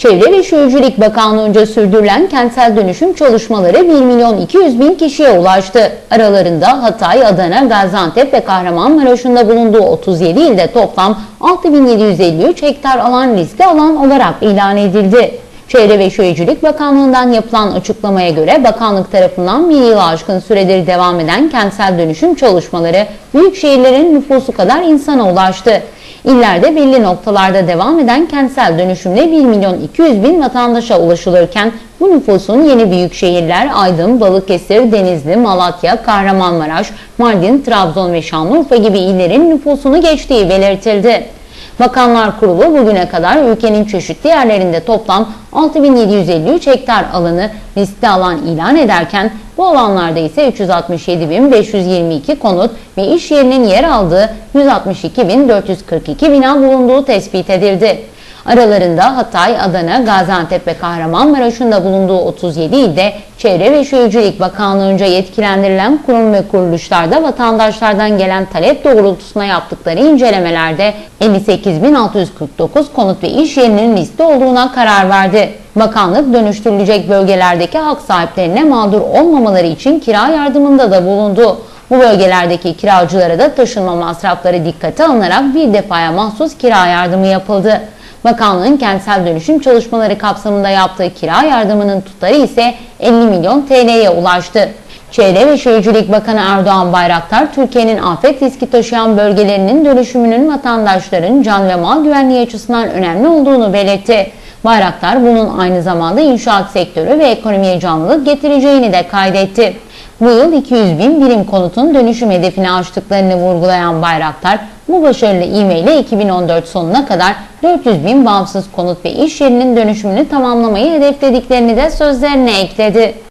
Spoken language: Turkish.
Çevre ve Şehircilik Bakanlığı'nca sürdürülen kentsel dönüşüm çalışmaları 1 milyon 200 bin kişiye ulaştı. Aralarında Hatay, Adana, Gaziantep ve Kahramanmaraş'ın da bulunduğu 37 ilde toplam 6753 hektar alan riskli alan olarak ilan edildi. Çevre ve Şehircilik Bakanlığı'ndan yapılan açıklamaya göre bakanlık tarafından bir yılı aşkın süredir devam eden kentsel dönüşüm çalışmaları büyük şehirlerin nüfusu kadar insana ulaştı. İllerde belli noktalarda devam eden kentsel dönüşümle 1 milyon 200 bin vatandaşa ulaşılırken bu nüfusun yeni büyük şehirler Aydın, Balıkesir, Denizli, Malatya, Kahramanmaraş, Mardin, Trabzon ve Şanlıurfa gibi illerin nüfusunu geçtiği belirtildi. Bakanlar Kurulu bugüne kadar ülkenin çeşitli yerlerinde toplam 6753 hektar alanı riskli alan ilan ederken bu alanlarda ise 367.522 konut ve iş yerinin yer aldığı 162.442 bina bulunduğu tespit edildi. Aralarında Hatay, Adana, Gaziantep ve Kahramanmaraş'ın da bulunduğu 37 ilde Çevre ve Şehircilik Bakanlığı'nca yetkilendirilen kurum ve kuruluşlarda vatandaşlardan gelen talep doğrultusuna yaptıkları incelemelerde 58.649 konut ve iş yerinin liste olduğuna karar verdi. Bakanlık dönüştürülecek bölgelerdeki hak sahiplerine mağdur olmamaları için kira yardımında da bulundu. Bu bölgelerdeki kiracılara da taşınma masrafları dikkate alınarak bir defaya mahsus kira yardımı yapıldı. Bakanlığın kentsel dönüşüm çalışmaları kapsamında yaptığı kira yardımının tutarı ise 50 milyon TL'ye ulaştı. Çevre ve Şehircilik Bakanı Erdoğan Bayraktar, Türkiye'nin afet riski taşıyan bölgelerinin dönüşümünün vatandaşların can ve mal güvenliği açısından önemli olduğunu belirtti. Bayraktar bunun aynı zamanda inşaat sektörü ve ekonomiye canlılık getireceğini de kaydetti. Bu yıl 200 bin birim konutun dönüşüm hedefini aştıklarını vurgulayan Bayraktar, bu başarılı ivmeyle 2014 sonuna kadar 400 bin bağımsız konut ve iş yerinin dönüşümünü tamamlamayı hedeflediklerini de sözlerine ekledi.